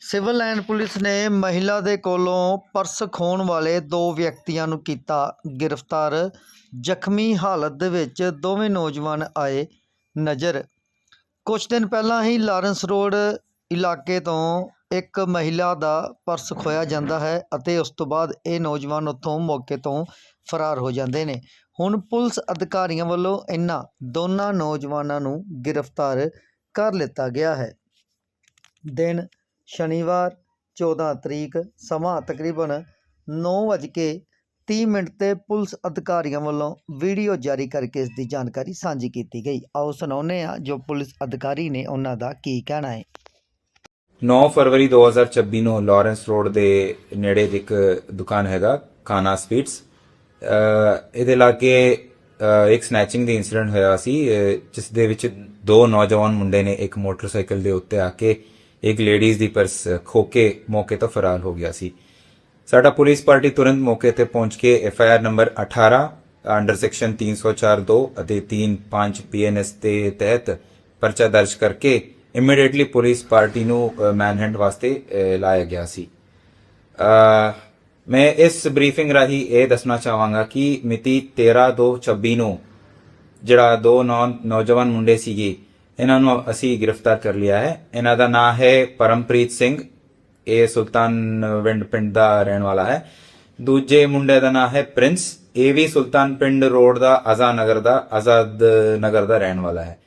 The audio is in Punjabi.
ਸਿਵਲ ਲਾਈਨ ਪੁਲਿਸ ਨੇ ਮਹਿਲਾ ਦੇ ਕੋਲੋਂ ਪਰਸ ਖੋਹਣ ਵਾਲੇ ਦੋ ਵਿਅਕਤੀਆਂ ਨੂੰ ਕੀਤਾ ਗ੍ਰਿਫਤਾਰ। ਜ਼ਖਮੀ ਹਾਲਤ ਦੇ ਵਿੱਚ ਦੋਵੇਂ ਨੌਜਵਾਨ ਆਏ ਨਜ਼ਰ। ਕੁਝ ਦਿਨ ਪਹਿਲਾਂ ਹੀ ਲਾਰੈਂਸ ਰੋਡ ਇਲਾਕੇ ਤੋਂ ਇੱਕ ਮਹਿਲਾ ਦਾ ਪਰਸ ਖੋਇਆ ਜਾਂਦਾ ਹੈ ਅਤੇ ਉਸ ਤੋਂ ਬਾਅਦ ਇਹ ਨੌਜਵਾਨ ਉੱਥੋਂ ਮੌਕੇ ਤੋਂ ਫਰਾਰ ਹੋ ਜਾਂਦੇ ਨੇ। ਹੁਣ ਪੁਲਿਸ ਅਧਿਕਾਰੀਆਂ ਵੱਲੋਂ ਇਹਨਾਂ ਦੋਨਾਂ ਨੌਜਵਾਨਾਂ ਨੂੰ ਗ੍ਰਿਫਤਾਰ ਕਰ ਲਿੱਤਾ ਗਿਆ ਹੈ। ਦਿਨ ਸ਼ਨੀਵਾਰ 14 ਤਰੀਕ, ਸਮਾਂ ਤਕਰੀਬਨ 9:30 ਮਿੰਟ ਤੇ ਪੁਲਿਸ ਅਧਿਕਾਰੀਆਂ ਵੱਲੋਂ ਵੀਡੀਓ ਜਾਰੀ ਕਰਕੇ ਇਸ ਦੀ ਜਾਣਕਾਰੀ ਸਾਂਝੀ ਕੀਤੀ ਗਈ। ਆਓ ਸੁਣਾਉਂਦੇ ਹਾਂ ਜੋ ਪੁਲਿਸ ਅਧਿਕਾਰੀ ਨੇ ਉਹਨਾਂ ਦਾ ਕੀ ਕਹਿਣਾ ਹੈ। 9 ਫਰਵਰੀ 2026 ਨੂੰ ਲਾਰੈਂਸ ਰੋਡ ਦੇ ਨੇੜੇ ਇੱਕ ਦੁਕਾਨ ਹੈਗਾ, ਖਾਨਾ ਸਵੀਟਸ। ਇਹਦੇ ਲਾਗੇ ਇੱਕ ਸਨੈਚਿੰਗ ਦੀ ਇਨਸੀਡੈਂਟ ਹੋਇਆ ਸੀ ਜਿਸ ਦੇ ਵਿੱਚ ਦੋ ਨੌਜਵਾਨ ਮੁੰਡੇ ਨੇ ਇੱਕ ਮੋਟਰਸਾਈਕਲ ਦੇ ਉੱਤੇ ਆ ਕੇ ਇੱਕ ਲੇਡੀਜ਼ ਦੀ ਪਰਸ ਖੋ ਕੇ ਮੌਕੇ ਤੋਂ ਫਰਾਰ ਹੋ ਗਿਆ ਸੀ। ਸਾਡਾ ਪੁਲਿਸ ਪਾਰਟੀ ਤੁਰੰਤ ਮੌਕੇ ਤੇ ਪਹੁੰਚ ਕੇ F I R number 18 under section 304(2) ਅਤੇ 35 ਪੀਐਨਐਸ ਦੇ ਤਹਿਤ ਪਰਚਾ ਦਰਜ ਕਰਕੇ ਇਮੀਡੀਏਟਲੀ ਪੁਲਿਸ ਪਾਰਟੀ ਨੂੰ ਮੈਨਹੈਂਡ ਵਾਸਤੇ ਲਾਇਆ ਗਿਆ ਸੀ। ਮੈਂ ਇਸ ਬਰੀਫਿੰਗ ਰਾਹੀਂ ਇਹ ਦੱਸਣਾ ਚਾਹਾਂਗਾ ਕਿ ਮਿਤੀ 13/2/26 ਨੂੰ ਜਿਹੜਾ ਦੋ ਨੌ- ਨੌਜਵਾਨ ਮੁੰਡੇ ਸੀਗੇ ਇਹਨਾਂ ਨੂੰ ਅਸੀਂ ਗ੍ਰਿਫਤਾਰ ਕਰ ਲਿਆ ਹੈ। ਇਹਨਾਂ ਦਾ ਨਾਮ ਹੈ ਪਰਮਪ੍ਰੀਤ ਸਿੰਘ। ਇਹ ਸੁਲਤਾਨ ਵਿੰਡ ਪਿੰਡ ਦਾ ਰਹਿਣ ਵਾਲਾ ਹੈ। ਦੂਜੇ ਮੁੰਡੇ ਦਾ ਨਾਮ ਹੈ ਪ੍ਰਿੰਸ। ਇਹ ਵੀ ਸੁਲਤਾਨ ਪਿੰਡ ਰੋਡ ਦਾ, ਆਜ਼ਾਦ ਨਗਰ ਦਾ, ਆਜ਼ਾਦ ਨਗਰ ਦਾ ਰਹਿਣ ਵਾਲਾ ਹੈ।